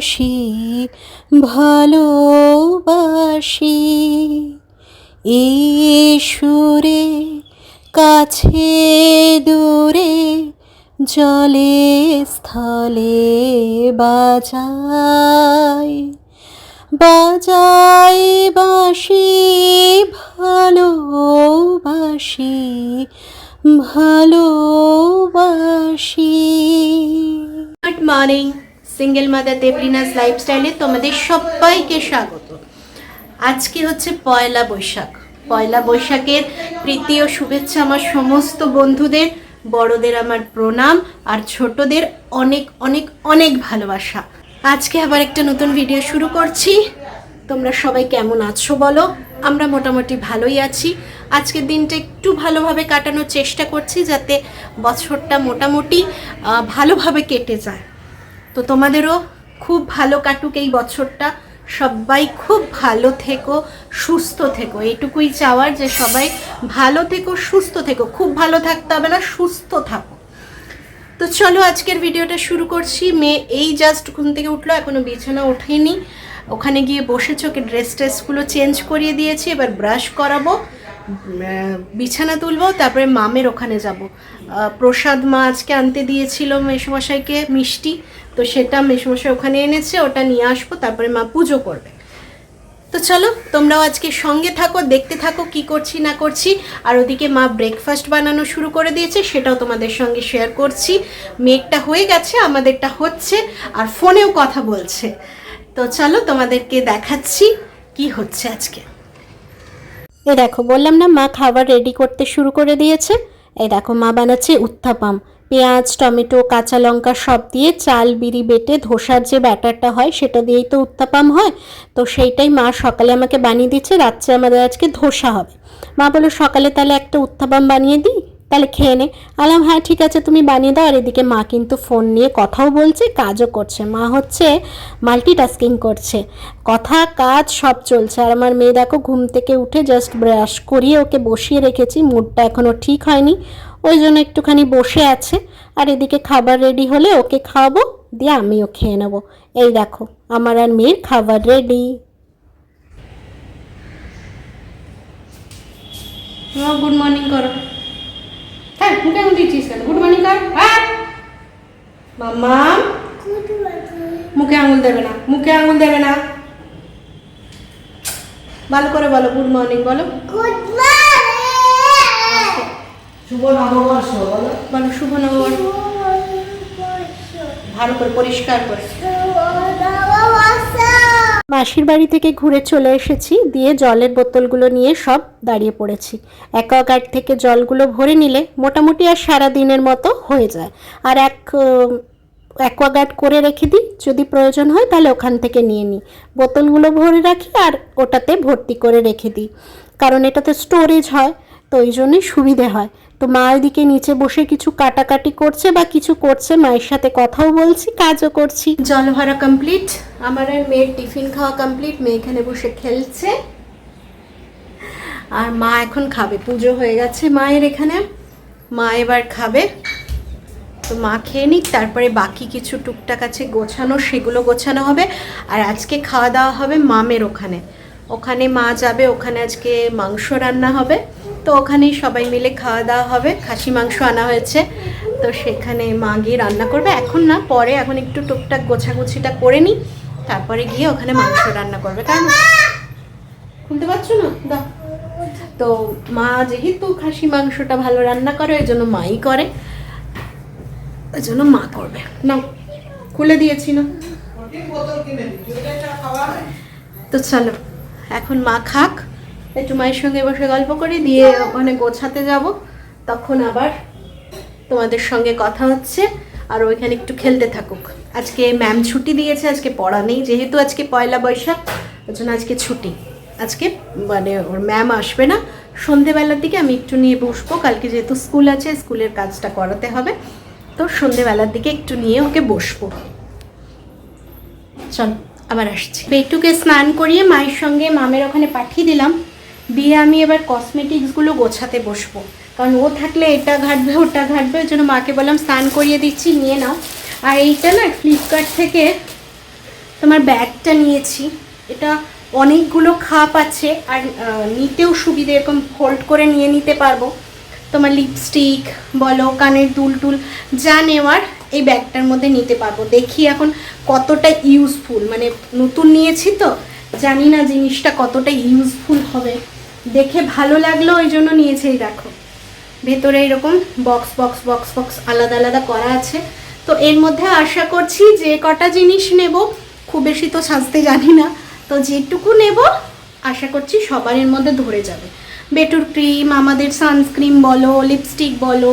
ভালোবাসি ভালোবাসি। সুরে কাছে দূরে জলে স্থলে বাজাই। বাজাই বাসি ভালোবাসি ভালোবাসি। Good morning single mother Deblina's লাইফস্টাইলে তোমাদের সবাইকে স্বাগত। আজকে হচ্ছে পয়লা বৈশাখ। পয়লা বৈশাখের প্রীতি ও শুভেচ্ছা আমার সমস্ত বন্ধুদের, বড়দের আমার প্রণাম, আর ছোটদের অনেক অনেক অনেক ভালোবাসা। আজকে আবার একটা নতুন ভিডিও শুরু করছি। তোমরা সবাই কেমন আছো বলো? আমরা মোটামুটি ভালোই আছি। আজকের দিনটা একটু ভালোভাবে কাটানোর চেষ্টা করছি যাতে বছরটা মোটামুটি ভালোভাবে কেটে যায়। তো তোমাদেরও খুব ভালো কাটুক এই বছরটা। সবাই খুব ভালো থেকো, সুস্থ থেকো। এটুকুই চাওয়ার যে সবাই ভালো থেকো, সুস্থ থেকো। খুব ভালো থাকতে হবে না, সুস্থ থাকো। তো চলো আজকের ভিডিওটা শুরু করছি। মেয়ে এই জাস্ট ঘুম থেকে উঠল, এখনও বিছানা ওঠেনি। ওখানে গিয়ে বসেছে, ওকে ড্রেস ট্রেসগুলো চেঞ্জ করিয়ে দিয়েছি, এবার ব্রাশ করাবো। বিছানা তুলবো, তারপরে মামের ওখানে যাব। প্রসাদ মা আজকে আনতে দিয়েছিল মেসমশাইকে মিষ্টি, তো সেটা মেসমশাই ওখানে এনেছে, ওটা নিয়ে আসব, তারপরে মা পুজো করবে। তো চলো, তোমরাও আজকে সঙ্গে থাকো, দেখতে থাকো কি করছি না করছি। আর ওদিকে মা ব্রেকফাস্ট বানানো শুরু করে দিয়েছে, সেটাও তোমাদের সঙ্গে শেয়ার করছি। মেঘটা হয়ে গেছে, আমাদেরটা হচ্ছে, আর ফোনেও কথা বলছে। তো চলো তোমাদেরকে দেখাচ্ছি কি হচ্ছে আজকে। এই দেখো, বললাম না, মা খাবার রেডি করতে শুরু করে দিয়েছে। এই দেখো, মা বানাচ্ছে উত্থাপাম। পেঁয়াজ, টমেটো, কাঁচা লঙ্কা সব দিয়ে চাল, বিড়ি বেটে ধোসার যে ব্যাটারটা হয়, সেটা দিয়েই তো উত্তাপাম হয়। তো সেইটাই মা সকালে আমাকে বানিয়ে দিচ্ছে, রাত্রে আমাদের আজকে ধোসা হবে। মা বলো সকালে তাহলে একটা উত্থাপাম বানিয়ে দিই? তাহলে খেয়ে নে। আলাম হ্যাঁ ঠিক আছে, তুমি বানিয়ে দাও। আর এদিকে মা কিন্তু ফোন নিয়ে কথাও বলছে, কাজও করছে। মা হচ্ছে মাল্টিটাস্কিং করছে। কথা, কাজ সব চলছে। আর আমার মেয়ে দেখো ঘুম থেকে উঠে জাস্ট ব্রাশ করিয়ে ওকে বসিয়ে রেখেছি। মুডটা এখনও ঠিক হয়নি। ওই জন্য একটুখানি বসে আছে। আর এদিকে খাবার রেডি হলে ওকে খাওয়াবো, দিয়ে আমিও খেয়ে নেব। এই দেখো, আমার আর মেয়ের খাবার রেডি গুড মর্নিং করো। হ্যাঁ মুখে আঙুল দিচ্ছিস কেন? গুড মর্নিং কর। হ্যাঁ। মাম্মা। মুখে আঙুল দেবে না মুখে আঙুল দেবে না। ভালো করে বলো গুড মর্নিং বলো। শুভ নববর্ষ বলো। বলো শুভ নববর্ষ। ভালো করে পরিষ্কার করে। মাসির বাড়ি থেকে ঘুরে চলে এসেছি, দিয়ে জলের বোতলগুলো নিয়ে সব দাঁড়িয়ে পড়েছি। অ্যাকোয়াগার্ড থেকে জলগুলো ভরে নিলে মোটামুটি আর সারা দিনের মতো হয়ে যায়। আর এক অ্যাকোয়াগার্ড করে রেখে দিই, যদি প্রয়োজন হয় তাহলে ওখান থেকে নিয়ে নিই। বোতলগুলো ভরে রাখি আর ওটাতে ভর্তি করে রেখে দিই। কারণ এটাতে স্টোরেজ হয়, তো ওই জন্যই সুবিধে হয়। তো মা এদিকে নিচে বসে কিছু কাটাকাটি করছে বা কিছু করছে? মায়ের সাথে কথাও বলছি, কাজও করছি। জল ভরা কমপ্লিট আমার আর মেয়ের টিফিন খাওয়া কমপ্লিট মেয়ে এখানে বসে খেলছে। আর মা এখন খাবে। পুজো হয়ে গেছে মায়ের এখানে। মা এবার খাবে। তো মা খেয়ে নিক, তারপরে বাকি কিছু টুকটাক আছে গোছানো, সেগুলো গোছানো হবে। আর আজকে খাওয়া দাওয়া হবে মামের ওখানে। ওখানে মা যাবে, ওখানে আজকে মাংস রান্না হবে। তো ওখানেই সবাই মিলে খাওয়া দাওয়া হবে। খাসি, মাংস আনা হয়েছে। তো সেখানে মা গিয়ে রান্না করবে। এখন না, পরে এখন একটু টুকটাক গোছাগুছিটা করে নিই। তারপরে গিয়ে ওখানে মাংস রান্না করবে। কারণ খুলতে পারছ না? দা তো মা যেহেতু খাসি, মাংসটা ভালো রান্না করে, ওই জন্য মাই করে। ওই জন্য মা করবে। না খুলে দিয়েছি না। তো চলো, এখন মা খাক। একটু মায়ের সঙ্গে বসে গল্প করি, দিয়ে ওখানে গোছাতে যাব। তখন আবার তোমাদের সঙ্গে কথা হচ্ছে, আর ওইখানে একটু খেলতে থাকুক। আজকে ম্যাম ছুটি দিয়েছে, আজকে পড়া নেই, যেহেতু আজকে পয়লা বৈশাখ, ওই জন্য আজকে ছুটি। আজকে মানে ওর ম্যাম আসবে না। সন্ধেবেলার দিকে আমি একটু নিয়ে বসবো, কালকে যেহেতু স্কুল আছে, স্কুলের কাজটা করাতে হবে, তো সন্ধেবেলার দিকে একটু নিয়ে ওকে বসবো। চল, আবার আসছি। পেটুকে স্নান করিয়ে মায়ের সঙ্গে মামের ওখানে পাঠিয়ে দিলাম। দিয়ে আমি এবার কসমেটিক্সগুলো গোছাতে বসবো। কারণ ও থাকলে এটা ঘাটবে, ওটা ঘাটবে, ওই জন্য মাকে বললাম, স্নান করিয়ে দিচ্ছি, নিয়ে নাও। আর এইটা না ফ্লিপকার্ট থেকে তোমার ব্যাগটা নিয়েছি। এটা অনেকগুলো খাপ আছে, আর নিতেও সুবিধে, এরকম ফোল্ড করে নিয়ে নিতে পারব। তোমার লিপস্টিক বলো, কানের দুল টুল যা নেওয়ার এই ব্যাগটার মধ্যে নিতে পারব। দেখি এখন কতটা ইউজফুল মানে নতুন নিয়েছি তো, জানি না জিনিসটা কতটা ইউজফুল হবে। দেখে ভালো লাগল, ওই জন্য নিয়েছি দেখো। ভেতরে এরকম বক্স বক্স বক্স বক্স আলাদা আলাদা করা আছে। তো এর মধ্যে আশা করছি যে কটা জিনিস নেব, খুব বেশি তো সাজতে জানি না, তো যেটুকু নেব, আশা করছি সবার এর মধ্যে ধরে যাবে। বেটুর ক্রিম, আমাদের সানস্ক্রিন বলো লিপস্টিক বলো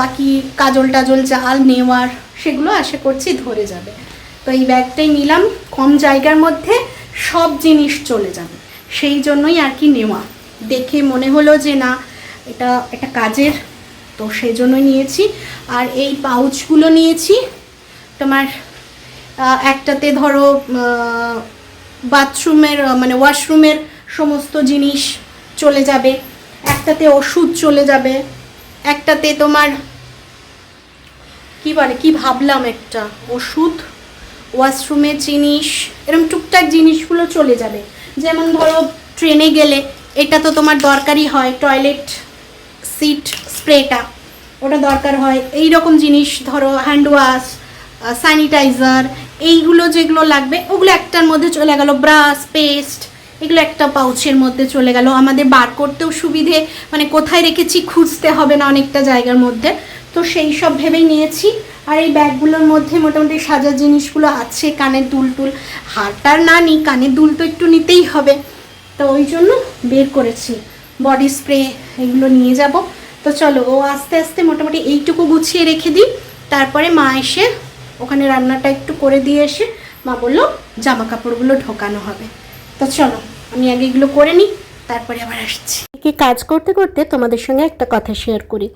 বাকি কাজল টাজল জাল, নেওয়ার, সেগুলো আশা করছি ধরে যাবে। তো এই ব্যাগটাই নিলাম, কম জায়গার মধ্যে সব জিনিস চলে যাবে। সেই জন্যই আর কি নেওয়া। দেখে মনে হলো যে না, এটা একটা কাজের, তো সেই জন্যই নিয়েছি। আর এই পাউচগুলো নিয়েছি, তোমার একটাতে ধরো বাথরুমের মানে ওয়াশরুমের সমস্ত জিনিস চলে যাবে, একটাতে ওষুধ চলে যাবে, একটাতে তোমার, কি বলে, কি ভাবলাম একটা, ওষুধ ওয়াশরুমের জিনিস এরকম টুকটাক জিনিসগুলো চলে যাবে। যেমন ধরো ট্রেনে গেলে এটা তো তোমার দরকারই হয় টয়লেট সিট স্প্রেটা ওটা দরকার হয়। এই রকম জিনিস, ধরো হ্যান্ড ওয়াশ স্যানিটাইজার এইগুলো যেগুলো লাগবে, ওগুলো একটার মধ্যে চলে গেল। ব্রাশ পেস্ট এগুলো একটা পাউচের মধ্যে চলে গেল। আমাদের বার করতেও সুবিধে মানে কোথায় রেখেছি খুঁজতে হবে না অনেকটা জায়গার মধ্যে। তো সেই সব ভেবেই নিয়েছি। আর এই ব্যাগগুলোর মধ্যে মোটামুটি সাজার জিনিসগুলো আছে কানের দুল টুল। হারটার না নিই কানের দুল তো একটু নিতেই হবে। তো ওই জন্য বের করেছি। বডি স্প্রে এগুলো নিয়ে যাব। তো চলো, ও আস্তে আস্তে মোটামুটি এইটুকু গুছিয়ে রেখে দিই। তারপরে মা এসে ওখানে রান্নাটা একটু করে দিয়ে এসে মা বলল জামা কাপড়গুলো ঢোকানো হবে। তো চলো, আমি আগে এগুলো করে নিই, তারপরে আবার আসছি। কি কাজ করতে করতে তোমাদের সঙ্গে একটা কথা শেয়ার করি।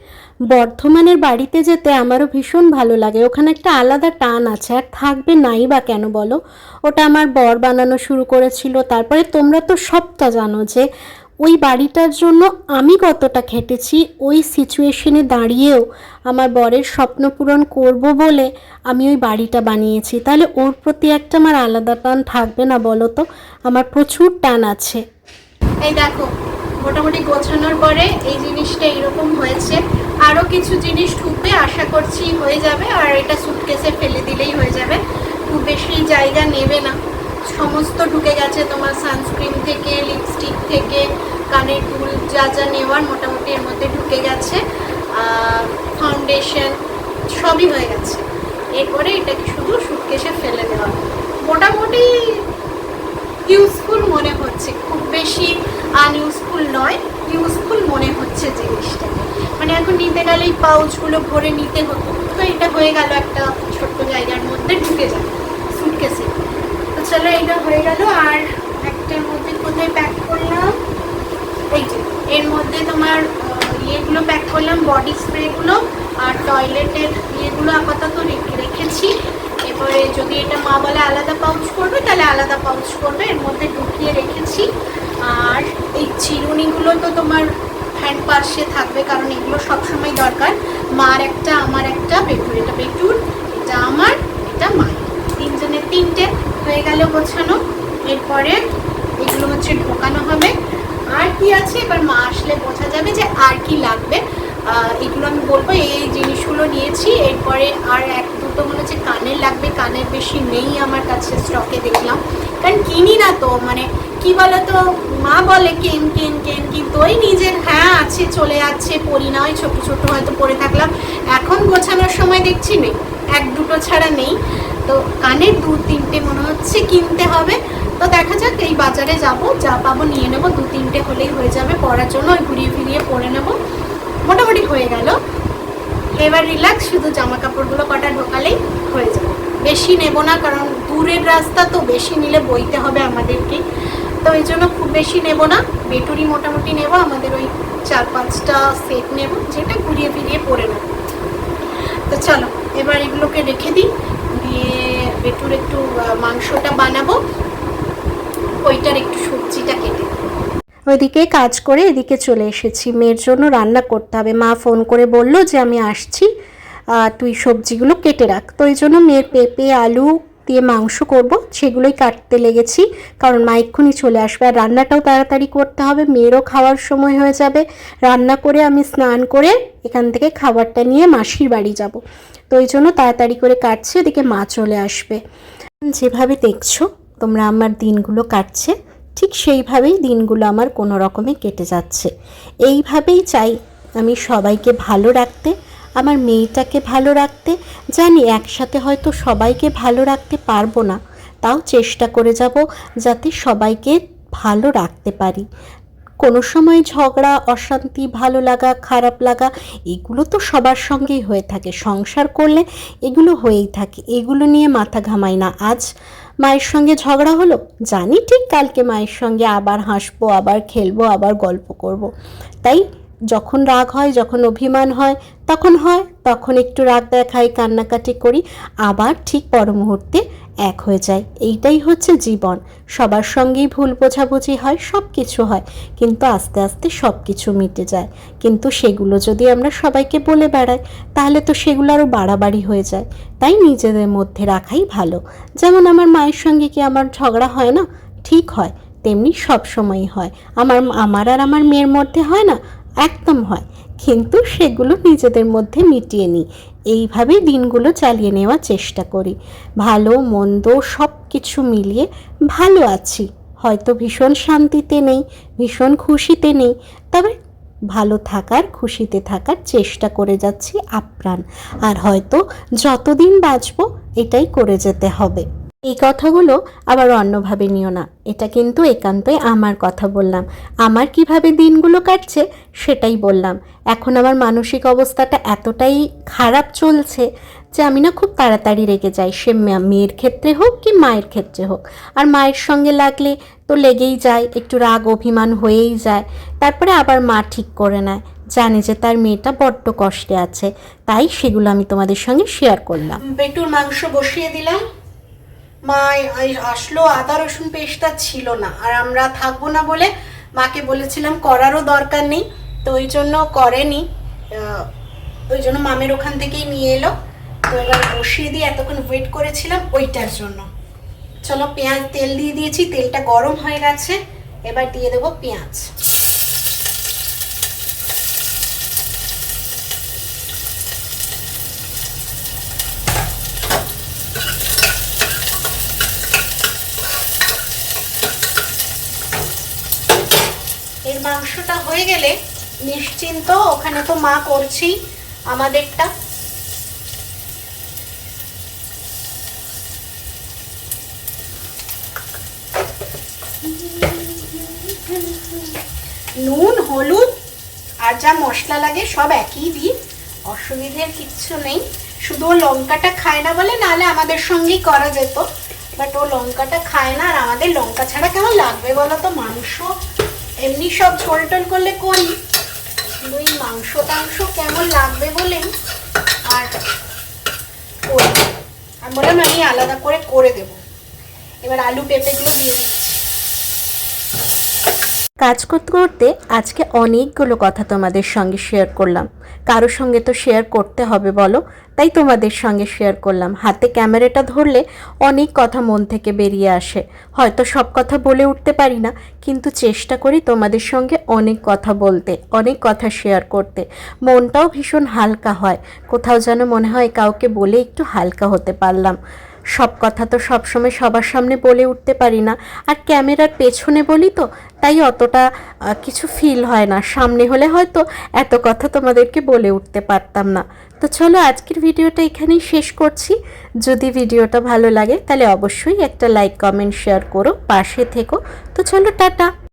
বর্ধমানের বাড়িতে যেতে আমারও ভীষণ ভালো লাগে। ওখানে একটা আলাদা টান আছে। আর থাকবে নাই বা কেন বলো? ওটা আমার বর বানানো শুরু করেছিল। তারপরে তোমরা তো সবটা জানো যে ওই বাড়িটার জন্য আমি কতটা খেটেছি। ওই সিচুয়েশনে দাঁড়িয়েও আমার বরের স্বপ্ন পূরণ করব বলে আমি ওই বাড়িটা বানিয়েছি। তাহলে ওর প্রতি একটা আমার আলাদা টান থাকবে না বলো তো? আমার প্রচুর টান আছে। এই দেখো মোটামুটি গোছানোর পরে এই জিনিসটা এরকম হয়েছে। আরও কিছু জিনিস ঢুকবে, আশা করছি হয়ে যাবে। আর এটা সুটকেসে ফেলে দিলেই হয়ে যাবে। খুব বেশি জায়গা নেবে না। সমস্ত ঢুকে গেছে তোমার সানস্ক্রিন থেকে লিপস্টিক থেকে, কানের দুল যা যা নেওয়ার মোটামুটি এর মধ্যে ঢুকে গেছে। ফাউন্ডেশন সবই হয়ে গেছে। এরপরে এটাকে শুধু সুটকেসে ফেলে দেওয়া। মোটামুটি ইউজফুল মনে হচ্ছে খুব বেশি আনইউজফুল নয় ইউজফুল মনে হচ্ছে জিনিসটা। মানে এখন নিতে গেলে এই পাউচগুলো ভরে নিতে হতো। তো এটা হয়ে গেল একটা ছোট্ট জায়গার মধ্যে ঢুকে যাবে সুটকেসে তো চলো এটা হয়ে গেল। আর একটার মধ্যে কোথায় প্যাক করলাম? এই যে, এর মধ্যে তোমার ইয়েগুলো প্যাক করলাম বডি স্প্রেগুলো আর টয়লেটের ইয়েগুলো আপাতত রেখে রেখেছি। এবারে যদি এটা মা বলে আলাদা তাহলে আলাদা পাউচ করবে, এর মধ্যে ঢুকিয়ে রেখেছি। আর এই চিরুনিগুলো তো তোমার হ্যান্ড পার্সে থাকবে, কারণ এগুলো সবসময় দরকার। মার একটা, আমার একটা বেটুর এটা বেটুর এটা আমার, এটা মায়ের। তিনজনের তিনটে হয়ে গেল গোছানো। এরপরে এগুলো হচ্ছে ঢোকানো হবে। আর কি আছে? এবার মা আসলে বোঝা যাবে যে আর কি লাগবে। এগুলো আমি বলব, এই জিনিসগুলো নিয়েছি। এরপরে আর এক দুটো মনে হচ্ছে কানের লাগবে কানের বেশি নেই আমার কাছে স্টকে দেখলাম। কারণ কিনি না তো মানে কি বলতো, মা বলে কেন কেন কেন, কিন্তু ওই নিজের হ্যাঁ আছে, চলে যাচ্ছে পরি না ওই ছোটো ছোটো হয়তো পরে থাকলাম। এখন গোছানোর সময় দেখছি নেই, এক দুটো ছাড়া নেই। তো কানের দু, তিনটে মনে হচ্ছে কিনতে হবে। তো দেখা যাক, এই বাজারে যাব, যা পাবো নিয়ে নেব, দু, তিনটে হলেই হয়ে যাবে পরার জন্য ওই ঘুরিয়ে ফিরিয়ে পরে নেব। মোটামুটি হয়ে গেল। এবার রিল্যাক্স শুধু জামা কাপড়গুলো কটা ঢোকালেই হয়ে যাবে। বেশি নেব না, কারণ দূরের রাস্তা তো বেশি নিলে বইতে হবে আমাদেরকে। তো এই জন্য খুব বেশি নেব না, বেটুরি মোটামুটি নেব, আমাদের ওই চার পাঁচটা সেট নেব, যেটা ঘুরিয়ে ফিরিয়ে পরে নেব। তো চলো, এবার এগুলোকে রেখে দিই, দিয়ে বেটুর একটু মাংসটা বানাবো, ওইটার একটু সবজিটা কেটে। ওইদিকে কাজ করে এদিকে চলে এসেছি। মেয়ের জন্য রান্না করতে হবে। মা ফোন করে বলল যে আমি আসছি। তুই সবজিগুলো কেটে রাখ। তো এই জন্য মেয়ের পেঁপে, আলু দিয়ে মাংস করব। সেগুলোই কাটতে লেগেছি, কারণ মা এক্ষুনি চলে আসবে। আর রান্নাটাও তাড়াতাড়ি করতে হবে, মেয়েরও খাওয়ার সময় হয়ে যাবে। রান্না করে আমি স্নান করে এখান থেকে খাবারটা নিয়ে মাসির বাড়ি যাব। তো ওই জন্য তাড়াতাড়ি করে কাটছে, এদিকে মা চলে আসবে। যেভাবে দেখছ, তোমরা আমার দিনগুলো কাটছে, ঠিক সেইভাবেই দিনগুলো আমার কোনো রকমে কেটে যাচ্ছে। এইভাবেই চাই আমি সবাইকে ভালো রাখতে আমার মেয়েটাকে ভালো রাখতে, জানি একসাথে হয়তো সবাইকে ভালো রাখতে পারব না। তাও চেষ্টা করে যাব যাতে সবাইকে ভালো রাখতে পারি। কোনো সময় ঝগড়া, অশান্তি, ভালো লাগা, খারাপ লাগা, এগুলো তো সবার সঙ্গেই হয়ে থাকে। সংসার করলে এগুলো হয়েই থাকে। এগুলো নিয়ে মাথা ঘামাই না। আজ মায়ের সঙ্গে ঝগড়া হলো? জানি ঠিক কালকে মায়ের সঙ্গে আবার হাসবো, আবার খেলব, আবার গল্প করব। তাই যখন রাগ হয়, যখন অভিমান হয়, তখন হয়, তখন একটু রাগ দেখাই, কান্নাকাটি করি, আবার ঠিক পর মুহূর্তে এক হয়ে যায় এইটাই হচ্ছে জীবন। সবার সঙ্গেই ভুল বোঝাবুঝি হয় সব কিছু হয়, কিন্তু আস্তে আস্তে সব কিছু মিটে যায়। কিন্তু সেগুলো যদি আমরা সবাইকে বলে বেড়াই, তাহলে তো সেগুলো আরও বাড়াবাড়ি হয়ে যায়। তাই নিজেদের মধ্যে রাখাই ভালো। যেমন আমার মায়ের সঙ্গে কি আমার ঝগড়া হয় না? ঠিক হয়, তেমনি সব সময়ই হয়। আমার আমার আর আমার মেয়ের মধ্যে হয় না? একদম হয়। কিন্তু সেগুলো নিজেদের মধ্যে মিটিয়ে নিই। এইভাবেই দিনগুলো চালিয়ে নেওয়ার চেষ্টা করি। ভালো, মন্দ সব কিছু মিলিয়ে ভালো আছি। হয়তো ভীষণ শান্তিতে নেই, ভীষণ খুশিতে নেই, তবে ভালো থাকার, খুশিতে থাকার চেষ্টা করে যাচ্ছি আপ্রাণ। আর হয়তো যতদিন বাঁচবো এটাই করে যেতে হবে। এই কথাগুলো আবার অন্যভাবে নিও না। এটা কিন্তু একান্তই আমার কথা বললাম। আমার কীভাবে দিনগুলো কাটছে সেটাই বললাম। এখন আমার মানসিক অবস্থাটা এতটাই খারাপ চলছে যে আমি না খুব তাড়াতাড়ি রেগে যাই। সে মেয়ের ক্ষেত্রে হোক কি মায়ের ক্ষেত্রে হোক। আর মায়ের সঙ্গে লাগলে তো লেগেই যায়, একটু রাগ, অভিমান হয়েই যায়। তারপরে আবার মা ঠিক করে নেয়। জানে যে তার মেয়েটা বড্ড কষ্টে আছে। তাই সেগুলো আমি তোমাদের সঙ্গে শেয়ার করলাম। পেটুর মাংস বসিয়ে দিলাম। মা আসলো আদা রসুন পেস্টটা ছিল না। আর আমরা থাকব না বলে মাকে বলেছিলাম, করারও দরকার নেই। তো ওই জন্য করেনি। ওই জন্য মামের ওখান থেকেই নিয়ে এলো। তো এবার বসিয়ে দিয়ে এতক্ষণ ওয়েট করেছিলাম ওইটার জন্য। চলো পেঁয়াজ তেল দিয়ে দিয়েছি, তেলটা গরম হয়ে গেছে। এবার দিয়ে দেবো পেঁয়াজ এর মাংসটা হয়ে গেলে নিশ্চিন্ত, ওখানে তো মা করছেই আমাদেরটা। নুন, হলুদ, আর যা মশলা লাগে সব একই দিই, অসুবিধের কিচ্ছু নেই। শুধু ও লঙ্কাটা খায় না বলে নাহলে আমাদের সঙ্গেই করা যেত। বাট ও লঙ্কাটা খায় না, আর আমাদের লঙ্কা ছাড়া কেমন লাগবে বলো তো? মাংস এমনি সব ঝোল টোল করলে করি। এই মাংস টাংস কেমন লাগবে বলেই আর আমি বললাম আমি আলাদা করে করে দেবো। এবার আলু পেঁপেগুলো দিয়ে কাজ করতে করতে আজকে অনেকগুলো কথা তোমাদের সঙ্গে শেয়ার করলাম। কারোর সঙ্গে তো শেয়ার করতে হবে, বলো। তাই তোমাদের সঙ্গে শেয়ার করলাম। হাতে ক্যামেরাটা ধরলে অনেক কথা মন থেকে বেরিয়ে আসে। হয়তো সব কথা বলে উঠতে পারি না, কিন্তু চেষ্টা করি তোমাদের সঙ্গে অনেক কথা বলতে, অনেক কথা শেয়ার করতে। মনটাও ভীষণ হালকা হয়। কোথাও যেন মনে হয় কাউকে বলে একটু হালকা হতে পারলাম। সব কথা তো সবসময় সবার সামনে বলে উঠতে পারি না। আর ক্যামেরার পেছনে বলি তো, তাই অতটা কিছু ফিল হয় না। সামনে হলে হয়তো এত কথা তোমাদেরকে বলে উঠতে পারতাম না। তো চলো আজকের ভিডিওটা এখানেই শেষ করছি। যদি ভিডিওটা ভালো লাগে তাহলে অবশ্যই একটা লাইক কমেন্ট শেয়ার করো, পাশে থেকো। তো চলো টাটা।